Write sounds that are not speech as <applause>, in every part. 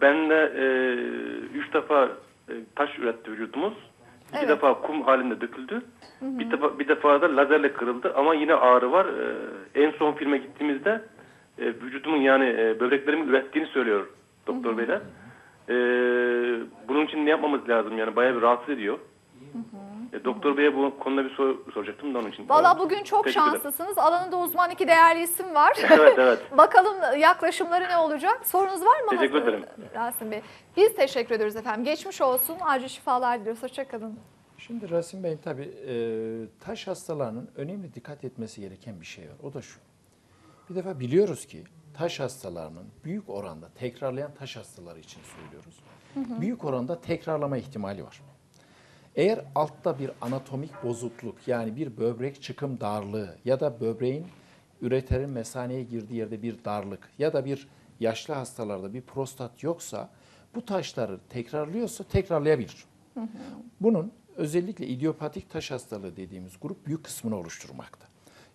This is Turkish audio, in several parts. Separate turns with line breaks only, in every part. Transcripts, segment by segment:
Ben de e, üç defa e, taş üretti vücudumuz. İki
Evet.
defa kum halinde döküldü. Bir defa bir defa da lazerle kırıldı ama yine ağrı var. E, en son filme gittiğimizde e, vücudumun yani e, böbreklerimin ürettiğini söylüyor doktor beyler. E, bunun için ne yapmamız lazım yani bayağı bir rahatsız ediyor. E, doktor beye bu konuda bir soru soracaktım da onun için.
Valla bugün çok
Teşekkür ederim.
şanslısınız. Alanında uzman iki değerli isim var.
Evet evet. <laughs>
Bakalım yaklaşımları ne olacak? Sorunuz var mı?
Teşekkür ederim.
Rasim Bey. Biz teşekkür ediyoruz efendim. Geçmiş olsun. Acil şifalar diliyoruz. Hoşçakalın.
Şimdi Rasim Bey tabii e, taş hastalarının önemli dikkat etmesi gereken bir şey var. O da şu. Bir defa biliyoruz ki taş hastalarının büyük oranda tekrarlayan taş hastaları için söylüyoruz. Büyük oranda tekrarlama ihtimali var. Eğer altta bir anatomik bozukluk yani bir böbrek çıkım darlığı ya da böbreğin üreterin mesaneye girdiği yerde bir darlık ya da bir yaşlı hastalarda bir prostat yoksa bu taşları tekrarlıyorsa tekrarlayabilir. Bunun özellikle idiopatik taş hastalığı dediğimiz grup büyük kısmını oluşturmakta.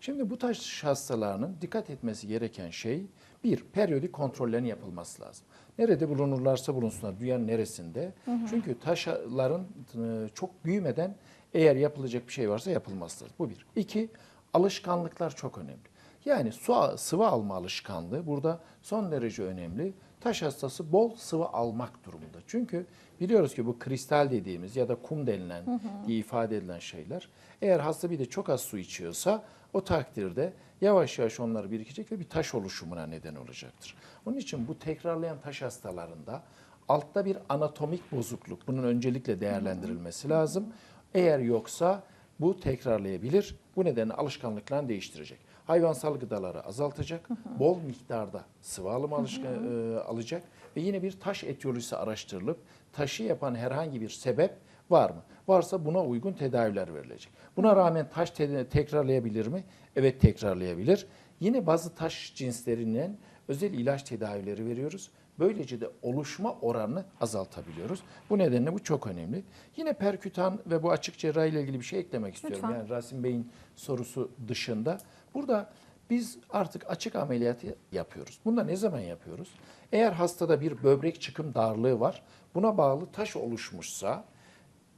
Şimdi bu taş hastalarının dikkat etmesi gereken şey bir, periyodik kontrollerin yapılması lazım. Nerede bulunurlarsa bulunsunlar, dünyanın neresinde. Çünkü taşların e, çok büyümeden eğer yapılacak bir şey varsa yapılması lazım. Bu bir. İki, alışkanlıklar çok önemli. Yani su, sıvı alma alışkanlığı burada son derece önemli. Taş hastası bol sıvı almak durumunda. Çünkü biliyoruz ki bu kristal dediğimiz ya da kum denilen diye ifade edilen şeyler eğer hasta bir de çok az su içiyorsa o takdirde yavaş yavaş onlar birikecek ve bir taş oluşumuna neden olacaktır. Onun için bu tekrarlayan taş hastalarında altta bir anatomik bozukluk bunun öncelikle değerlendirilmesi lazım. Eğer yoksa bu tekrarlayabilir. Bu nedenle alışkanlıklarını değiştirecek. Hayvansal gıdaları azaltacak, bol miktarda sıvı alımı alışka- e, alacak ve yine bir taş etiyolojisi araştırılıp taşı yapan herhangi bir sebep var mı? Varsa buna uygun tedaviler verilecek. Buna rağmen taş te- tekrarlayabilir mi? Evet tekrarlayabilir. Yine bazı taş cinslerinden özel ilaç tedavileri veriyoruz. Böylece de oluşma oranını azaltabiliyoruz. Bu nedenle bu çok önemli. Yine perkütan ve bu açık cerrahi ile ilgili bir şey eklemek istiyorum.
Lütfen.
Yani Rasim Bey'in sorusu dışında. Burada biz artık açık ameliyatı yapıyoruz. Bunu da ne zaman yapıyoruz? Eğer hastada bir böbrek çıkım darlığı var, buna bağlı taş oluşmuşsa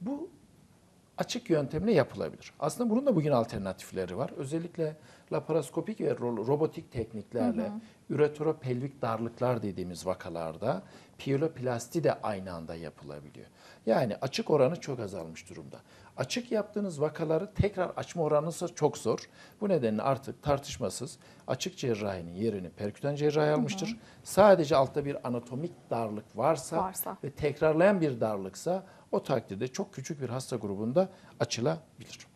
bu açık yöntemle yapılabilir. Aslında bunun da bugün alternatifleri var. Özellikle laparoskopik ve ro- robotik tekniklerle üreteropelvik darlıklar dediğimiz vakalarda piyeloplasti de aynı anda yapılabiliyor. Yani açık oranı çok azalmış durumda. Açık yaptığınız vakaları tekrar açma oranı ise çok zor. Bu nedenle artık tartışmasız açık cerrahinin yerini perkütan cerrahi almıştır. Sadece altta bir anatomik darlık varsa,
Varsa.
ve tekrarlayan bir darlıksa o takdirde çok küçük bir hasta grubunda açılabilir.